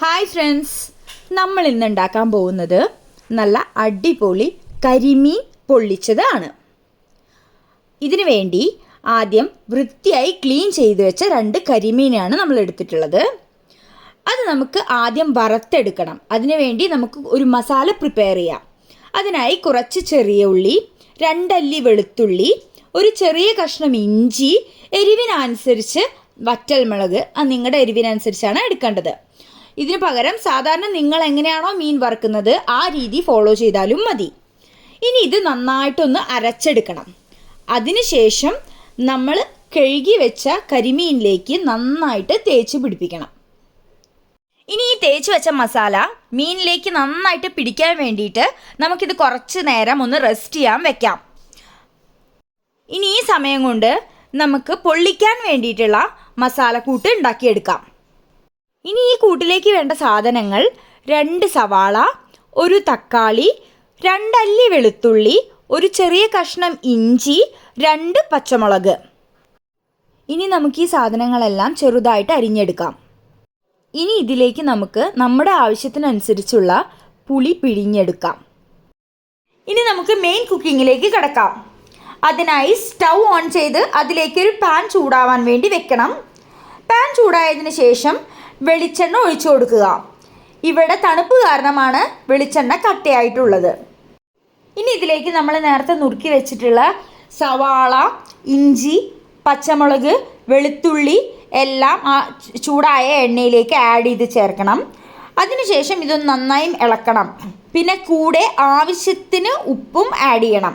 Hi friends നമ്മൾ ഇന്ന് ഉണ്ടാക്കാൻ പോകുന്നത് നല്ല അടിപൊളി കരിമീൻ പൊള്ളിച്ചതാണ്. ഇതിനു വേണ്ടി ആദ്യം വൃത്തിയായി ക്ലീൻ ചെയ്ത് വെച്ച രണ്ട് കരിമീനാണ് നമ്മൾ എടുത്തിട്ടുള്ളത്. അത് നമുക്ക് ആദ്യം വറുത്തെടുക്കണം. അതിനു വേണ്ടി നമുക്ക് ഒരു മസാല പ്രിപ്പയർ ചെയ്യാം. അതിനായി കുറച്ച് ചെറിയ ഉള്ളി രണ്ടല്ലി വെളുത്തുള്ളി ഒരു ചെറിയ കഷ്ണം ഇഞ്ചി എരിവിനനുസരിച്ച് വറ്റൽമുളക് അത് നിങ്ങളുടെ എരിവിനനുസരിച്ചാണ് എടുക്കേണ്ടത്. ഇതിന് പകരം സാധാരണ നിങ്ങൾ എങ്ങനെയാണോ മീൻ വറുക്കുന്നത് ആ രീതി ഫോളോ ചെയ്താലും മതി. ഇനി ഇത് നന്നായിട്ടൊന്ന് അരച്ചെടുക്കണം. അതിനുശേഷം നമ്മൾ കഴുകി വെച്ച കരിമീനിലേക്ക് നന്നായിട്ട് തേച്ച് പിടിപ്പിക്കണം. ഇനി ഈ തേച്ച് വെച്ച മസാല മീനിലേക്ക് നന്നായിട്ട് പിടിക്കാൻ വേണ്ടിയിട്ട് നമുക്കിത് കുറച്ച് നേരം ഒന്ന് റെസ്റ്റ് ചെയ്യാൻ വെക്കാം. ഇനി ഈ സമയം കൊണ്ട് നമുക്ക് പൊള്ളിക്കാൻ വേണ്ടിയിട്ടുള്ള മസാലക്കൂട്ട് ഉണ്ടാക്കിയെടുക്കാം. ഇനി ഈ കൂട്ടിലേക്ക് വേണ്ട സാധനങ്ങൾ രണ്ട് സവാള ഒരു തക്കാളി രണ്ടല്ലി വെളുത്തുള്ളി ഒരു ചെറിയ കഷ്ണം ഇഞ്ചി രണ്ട് പച്ചമുളക്. ഇനി നമുക്ക് ഈ സാധനങ്ങളെല്ലാം ചെറുതായിട്ട് അരിഞ്ഞെടുക്കാം. ഇനി ഇതിലേക്ക് നമുക്ക് നമ്മുടെ ആവശ്യത്തിനനുസരിച്ചുള്ള പുളി പിഴിഞ്ഞെടുക്കാം. ഇനി നമുക്ക് മെയിൻ കുക്കിങ്ങിലേക്ക് കിടക്കാം. അതിനായി സ്റ്റൗ ഓൺ ചെയ്ത് അതിലേക്ക് ഒരു പാൻ ചൂടാവാൻ വേണ്ടി വെക്കണം. പാൻ ചൂടായതിനു ശേഷം വെളിച്ചെണ്ണ ഒഴിച്ചു കൊടുക്കുക. ഇവിടെ തണുപ്പ് കാരണമാണ് വെളിച്ചെണ്ണ കട്ടയായിട്ടുള്ളത്. ഇനി ഇതിലേക്ക് നമ്മൾ നേരത്തെ നുറുക്കി വെച്ചിട്ടുള്ള സവാള ഇഞ്ചി പച്ചമുളക് വെളുത്തുള്ളി എല്ലാം ആ ചൂടായ എണ്ണയിലേക്ക് ആഡ് ചെയ്ത് ചേർക്കണം. അതിനുശേഷം ഇതൊന്ന് നന്നായി ഇളക്കണം. പിന്നെ കൂടെ ആവശ്യത്തിന് ഉപ്പും ആഡ് ചെയ്യണം.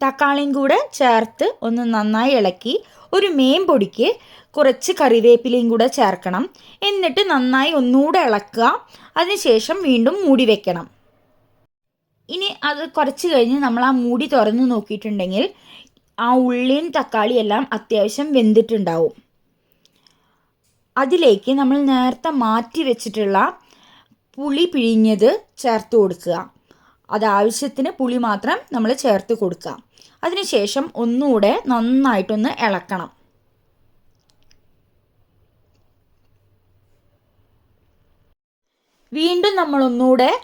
തക്കാളിയും കൂടെ ചേർത്ത് ഒന്ന് നന്നായി ഇളക്കി ഒരു മേൻ പൊടിക്ക് കുറച്ച് കറിവേപ്പിലയും കൂടെ ചേർക്കണം. എന്നിട്ട് നന്നായി ഒന്നുകൂടെ ഇളക്കുക. അതിനുശേഷം വീണ്ടും മൂടി വെക്കണം. ഇനി അത് കുറച്ച് കഴിഞ്ഞ് നമ്മൾ ആ മൂടി തുറന്ന് നോക്കിയിട്ടുണ്ടെങ്കിൽ ആ ഉള്ളിയും തക്കാളിയെല്ലാം അത്യാവശ്യം വെന്തിട്ടുണ്ടാവും. അതിലേക്ക് നമ്മൾ നേരത്തെ മാറ്റി വെച്ചിട്ടുള്ള പുളി പിഴിഞ്ഞത് ചേർത്ത് കൊടുക്കുക. അത് ആവശ്യത്തിന് പുളി മാത്രം നമ്മൾ ചേർത്ത് കൊടുക്കുക. അതിനുശേഷം ഒന്നുകൂടെ നന്നായിട്ടൊന്ന് ഇളക്കണം. വീണ്ടും നമ്മൾ ഒന്നുകൂടെ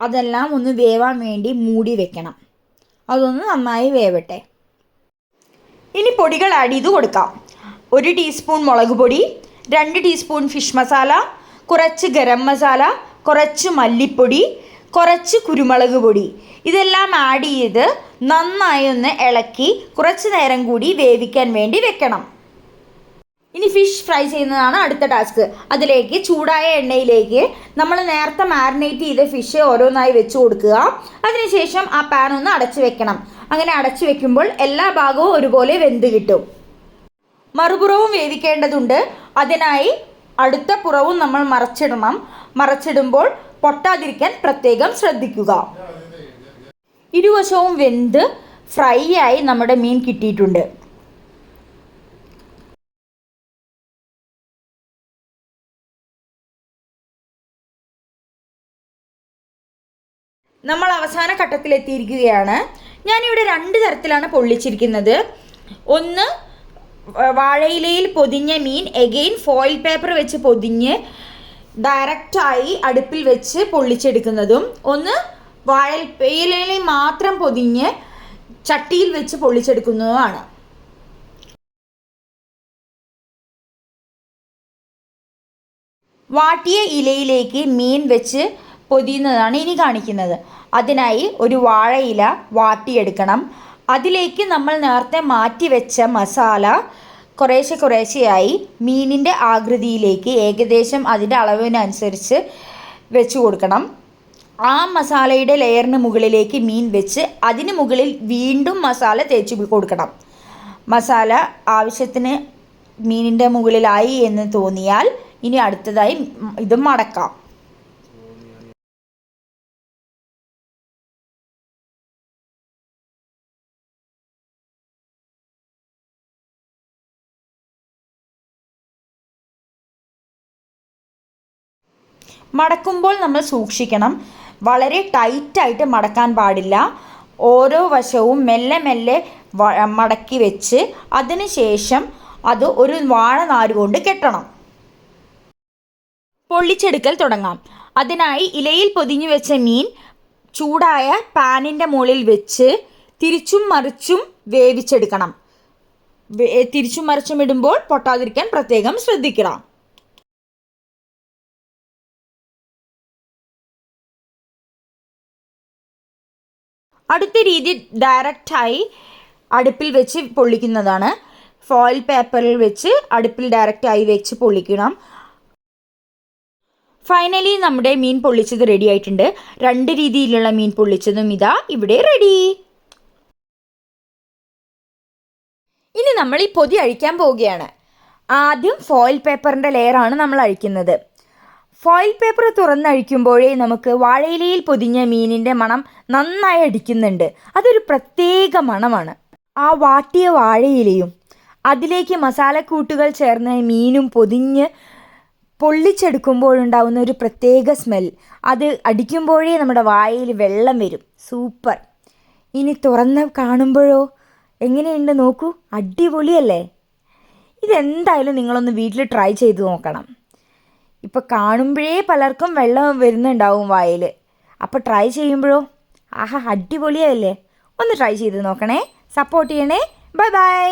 അതെല്ലാം ഒന്ന് വേവാൻ വേണ്ടി മൂടി വെക്കണം. അതൊന്ന് നന്നായി വേവട്ടെ. ഇനി പൊടികൾ ആഡ് ചെയ്ത് കൊടുക്കാം. ഒരു ടീസ്പൂൺ മുളക് പൊടി രണ്ട് ടീസ്പൂൺ ഫിഷ് മസാല കുറച്ച് ഗരം മസാല കുറച്ച് മല്ലിപ്പൊടി കുറച്ച് കുരുമുളക് പൊടി. ഇതെല്ലാം ആഡ് ചെയ്ത് നന്നായി ഒന്ന് ഇളക്കി കുറച്ച് നേരം കൂടി വേവിക്കാൻ വേണ്ടി വെക്കണം. ഇനി ഫിഷ് ഫ്രൈ ചെയ്യുന്നതാണ് അടുത്ത ടാസ്ക് അതിലേക്ക് ചൂടായ എണ്ണയിലേക്ക് നമ്മൾ നേരത്തെ മാരിനേറ്റ് ചെയ്ത ഫിഷ് ഓരോന്നായി വെച്ച് കൊടുക്കുക. അതിനുശേഷം ആ പാൻ ഒന്ന് അടച്ചു വെക്കണം. അങ്ങനെ അടച്ചു വെക്കുമ്പോൾ എല്ലാ ഭാഗവും ഒരുപോലെ വെന്ത് കിട്ടും. മറുപുറവും വേവിക്കേണ്ടതുണ്ട്. അതിനായി അടുത്ത പുറവും നമ്മൾ മറച്ചിടണം. മറച്ചിടുമ്പോൾ പൊട്ടാതിരിക്കാൻ പ്രത്യേകം ശ്രദ്ധിക്കുക. ഇരുവശവും വെന്ത് ഫ്രൈ ആയി നമ്മുടെ മീൻ കിട്ടിയിട്ടുണ്ട്. നമ്മൾ അവസാന ഘട്ടത്തിൽ എത്തിയിരിക്കുകയാണ് ഞാനിവിടെ രണ്ട് തരത്തിലാണ് പൊള്ളിച്ചിരിക്കുന്നത്. ഒന്ന് വാഴയിലയിൽ പൊതിഞ്ഞ മീൻ എഗെയിൻ ഫോയിൽ പേപ്പർ വെച്ച് പൊതിഞ്ഞ് ഡയറക്റ്റായി അടുപ്പിൽ വെച്ച് പൊള്ളിച്ചെടുക്കുന്നതും ഒന്ന് വാഴയിലയിൽ മാത്രം പൊതിഞ്ഞ് ചട്ടിയിൽ വെച്ച് പൊള്ളിച്ചെടുക്കുന്നതുമാണ്. വാട്ടിയ ഇലയിലേക്ക് മീൻ വെച്ച് പൊതിയുന്നതാണ് ഇനി കാണിക്കുന്നത്. അതിനായി ഒരു വാഴയില വാട്ടിയെടുക്കണം. അതിലേക്ക് നമ്മൾ നേരത്തെ മാറ്റി വെച്ച മസാല കുറേശ്ശെ കുറേശ്ശെയായി മീനിന്റെ ആകൃതിയിലേക്ക് ഏകദേശം അതിന്റെ അളവിനനുസരിച്ച് വെച്ച് കൊടുക്കണം. ആ മസാലയുടെ ലെയറിന് മുകളിലേക്ക് മീൻ വെച്ച് അതിന് മുകളിൽ വീണ്ടും മസാല തേച്ച് കൊടുക്കണം. മസാല ആവശ്യത്തിന് മീനിന്റെ മുകളിലായി എന്ന് തോന്നിയാൽ ഇനി അടുത്തതായി ഇത് മടക്കാം. മടക്കുമ്പോൾ നമ്മൾ സൂക്ഷിക്കണം. വളരെ ടൈറ്റായിട്ട് മടക്കാൻ പാടില്ല. ഓരോ വശവും മെല്ലെ മെല്ലെ മടക്കി വെച്ച് അതിനുശേഷം അത് ഒരു വാഴ നാര് കൊണ്ട് കെട്ടണം. പൊള്ളിച്ചെടുക്കൽ തുടങ്ങാം. അതിനായി ഇലയിൽ പൊതിഞ്ഞു വെച്ച മീൻ ചൂടായ പാനിന്റെ മുകളിൽ വെച്ച് തിരിച്ചും മറിച്ചും വേവിച്ചെടുക്കണം. തിരിച്ചും മറിച്ചും ഇടുമ്പോൾ പൊട്ടാതിരിക്കാൻ പ്രത്യേകം ശ്രദ്ധിക്കണം. അടുത്ത രീതി ഡയറക്റ്റായി അടുപ്പിൽ വെച്ച് പൊള്ളിക്കുന്നതാണ്. ഫോയിൽ പേപ്പറിൽ വെച്ച് അടുപ്പിൽ ഡയറക്റ്റായി വെച്ച് പൊള്ളിക്കണം. ഫൈനലി നമ്മുടെ മീൻ പൊള്ളിച്ചത് റെഡി ആയിട്ടുണ്ട്. രണ്ട് രീതിയിലുള്ള മീൻ പൊള്ളിച്ചതും ഇതാ ഇവിടെ റെഡി ഇനി നമ്മൾ ഈ പൊതി അഴിക്കാൻ പോവുകയാണ്. ആദ്യം ഫോയിൽ പേപ്പറിന്റെ ലെയറാണ് നമ്മൾ അഴിക്കുന്നത്. ഫോയിൽ പേപ്പർ തുറന്നഴിക്കുമ്പോഴേ നമുക്ക് വാഴയിലയിൽ പൊതിഞ്ഞ മീനിന്റെ മണം നന്നായി അടിക്കുന്നുണ്ട്. അതൊരു പ്രത്യേക മണമാണ്. ആ വാട്ടിയ വാഴയിലയും അതിലേക്ക് മസാലക്കൂട്ടുകൾ ചേർന്ന മീനും പൊതിഞ്ഞ് പൊള്ളിച്ചെടുക്കുമ്പോഴുണ്ടാവുന്ന ഒരു പ്രത്യേക സ്മെൽ അത് അടിക്കുമ്പോഴേ നമ്മുടെ വായയിൽ വെള്ളം വരും. സൂപ്പർ ഇനി തുറന്ന് കാണുമ്പോഴോ? എങ്ങനെയുണ്ട് നോക്കൂ. അടിപൊളിയല്ലേ? ഇതെന്തായാലും നിങ്ങളൊന്ന് വീട്ടിൽ ട്രൈ ചെയ്ത് നോക്കണം. ഇപ്പോൾ കാണുമ്പോഴേ പലർക്കും വെള്ളം വരുന്നുണ്ടാവും വായിൽ അപ്പോൾ ട്രൈ ചെയ്യുമ്പോഴോ? ആഹാ അടിപൊളിയല്ലേ ഒന്ന് ട്രൈ ചെയ്ത് നോക്കണേ. സപ്പോർട്ട് ചെയ്യണേ. Bye bye